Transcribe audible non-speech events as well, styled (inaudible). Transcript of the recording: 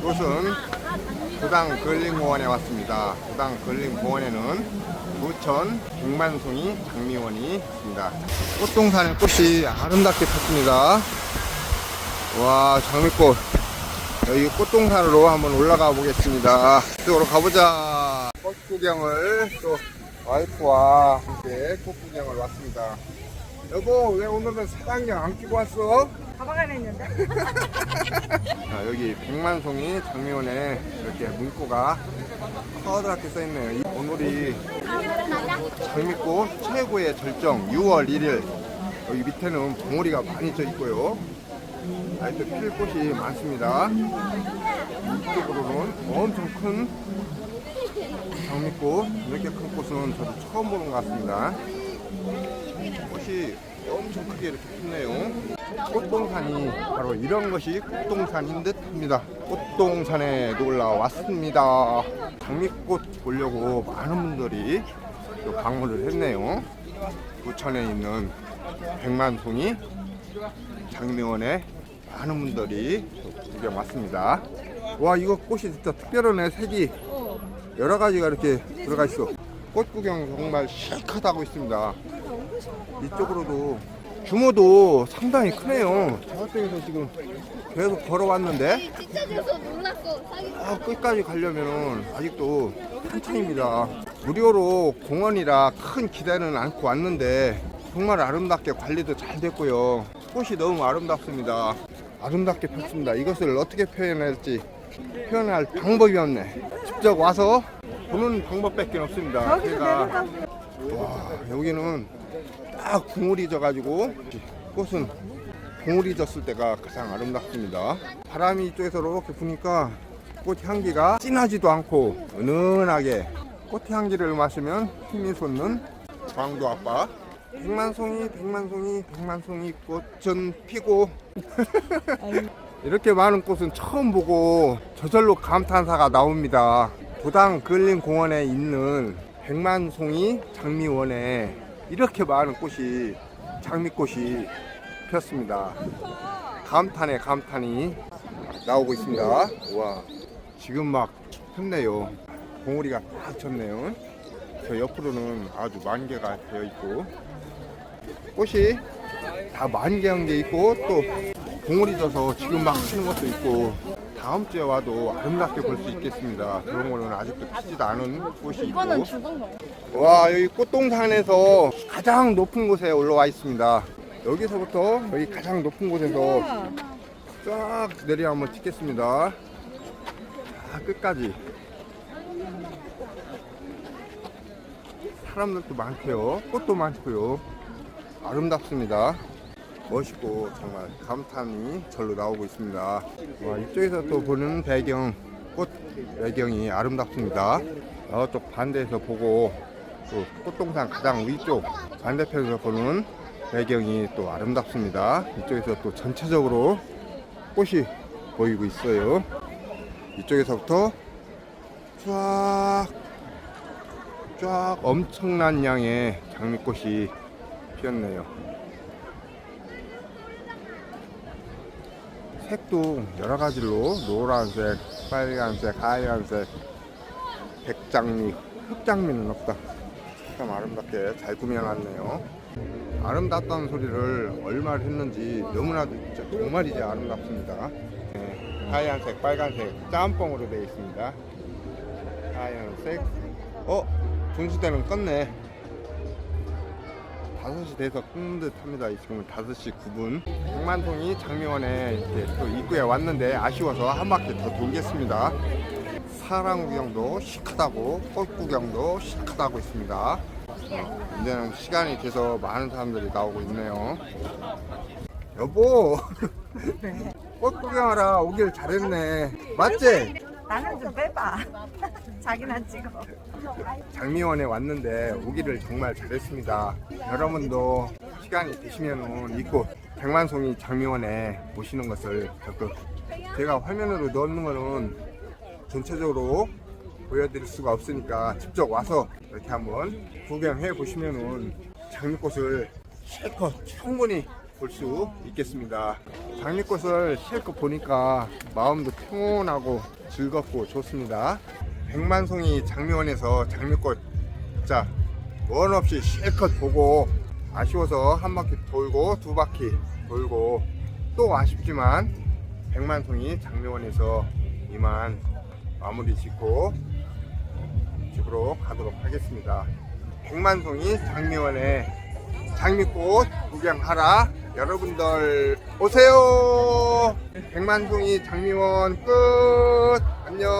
이곳은 부당 걸림공원에 왔습니다. 부당 걸림공원에는 부천 백만송이 장미원이 있습니다. 꽃동산의 꽃이 아름답게 폈습니다. 와 장미꽃 여기 꽃동산으로 한번 올라가 보겠습니다. 이쪽으로 가보자. 꽃 구경을 또 와이프와 함께 꽃 구경을 왔습니다. 여보 왜 오늘은 사당경 안 끼고 왔어? 가방 안에 있는데? (laughs) 자, 여기 백만송이 장미원에 이렇게 문구가 커다랗게 써있네요. 이 오늘이 장미꽃 최고의 절정 6월 1일 여기 밑에는 봉오리가 많이 져 있고요. 아직도 필 꽃이 많습니다. 이쪽으로는 엄청 큰 장미꽃 이렇게 큰 꽃은 저도 처음 보는 것 같습니다. 꽃이 엄청 크게 이렇게 폈네요. 꽃동산이 바로 이런 것이 꽃동산인 듯 합니다. 꽃동산에 놀러 왔습니다. 장미꽃 보려고 많은 분들이 또 방문을 했네요. 부천에 있는 백만송이 장미원에 많은 분들이 또 구경 왔습니다. 와 이거 꽃이 진짜 특별하네 색이 여러 가지가 이렇게 들어가 있어. 꽃 구경 정말 시크하다고 있습니다. 이쪽으로도 규모도 상당히 크네요. 저쪽에서 지금 계속 걸어왔는데. 사기 아, 끝까지 가려면 아직도 한참입니다. 무료로 공원이라 큰 기대는 않고 왔는데 정말 아름답게 관리도 잘 됐고요. 꽃이 너무 아름답습니다. 아름답게 폈습니다. 이것을 어떻게 표현할지 표현할 방법이 없네. 직접 와서 보는 방법밖에 없습니다. 제가. 와 여기는 딱 봉우리 져가지고 꽃은 봉우리 졌을 때가 가장 아름답습니다. 바람이 이쪽에서 이렇게 부니까 꽃 향기가 진하지도 않고 은은하게 꽃 향기를 마시면 힘이 솟는 광도 아빠. 백만송이 백만송이 백만송이 꽃은 피고. (laughs) 이렇게 많은 꽃은 처음 보고 저절로 감탄사가 나옵니다. 부당 근린 공원에 있는 백만송이 장미원에 이렇게 많은 꽃이 장미꽃이 폈습니다. 감탄에 감탄이 나오고 있습니다. 와 지금 막 폈네요. 봉우리가 딱 쳤네요. 저 옆으로는 아주 만개가 되어 있고 꽃이 다 만개한 게 있고 또 봉우리 져서 지금 막 피는 것도 있고 다음 주에 와도 아름답게 볼 수 있겠습니다. 그런 거는 아직도 피지도 않은 꽃이 있고. 와 여기 꽃동산에서 가장 높은 곳에 올라와 있습니다. 여기서부터 여기 가장 높은 곳에서 쫙 내려 한번 찍겠습니다. 다 끝까지 사람들도 많고요. 꽃도 많고요. 아름답습니다. 멋있고 정말 감탄이 절로 나오고 있습니다. 와, 이쪽에서 또 보는 배경, 꽃 배경이 아름답습니다. 저쪽 반대에서 보고 또 꽃동산 가장 위쪽 반대편에서 보는 배경이 또 아름답습니다. 이쪽에서 또 전체적으로 꽃이 보이고 있어요. 이쪽에서부터 쫙, 쫙 엄청난 양의 장미꽃이 피었네요. 색도 여러 가지로 노란색, 빨간색, 하얀색, 백장미, 흑장미는 없다. 참 아름답게 잘 꾸며놨네요. 아름답다는 소리를 얼마를 했는지 너무나도 진짜 정말이지 아름답습니다. 네, 하얀색, 빨간색, 짬뽕으로 되어 있습니다. 하얀색, 어? 분수대는 껐네. 5시 돼서 끄는 듯 합니다. 지금은 5시 9분. 백만송이 장미원에 이렇게 또 입구에 왔는데 아쉬워서 한 바퀴 더 돌겠습니다. 사람 구경도 시크하다고 꽃 구경도 시크하다고 있습니다. 어, 이제는 시간이 돼서 많은 사람들이 나오고 있네요. 여보, (laughs) 꽃 구경하러 오길 잘했네. 맞지? 나는 좀 빼봐. (laughs) 자기는 찍어. 장미원에 왔는데 오기를 정말 잘했습니다. 여러분도 시간이 되시면은 이곳 백만송이 장미원에 오시는 것을 적극 제가 화면으로 넣는 거는 전체적으로 보여드릴 수가 없으니까 직접 와서 이렇게 한번 구경해 보시면은 장미꽃을 실컷 충분히 볼 수 있겠습니다. 장미꽃을 실컷 보니까 마음도 평온하고 즐겁고 좋습니다. 백만송이 장미원에서 장미꽃 진짜 원 없이 실컷 보고 아쉬워서 한 바퀴 돌고 두 바퀴 돌고 또 아쉽지만 백만송이 장미원에서 이만 마무리 짓고 집으로 가도록 하겠습니다. 백만송이 장미원에 장미꽃 구경하라. 여러분들 오세요. 백만송이 장미원 끝. 안녕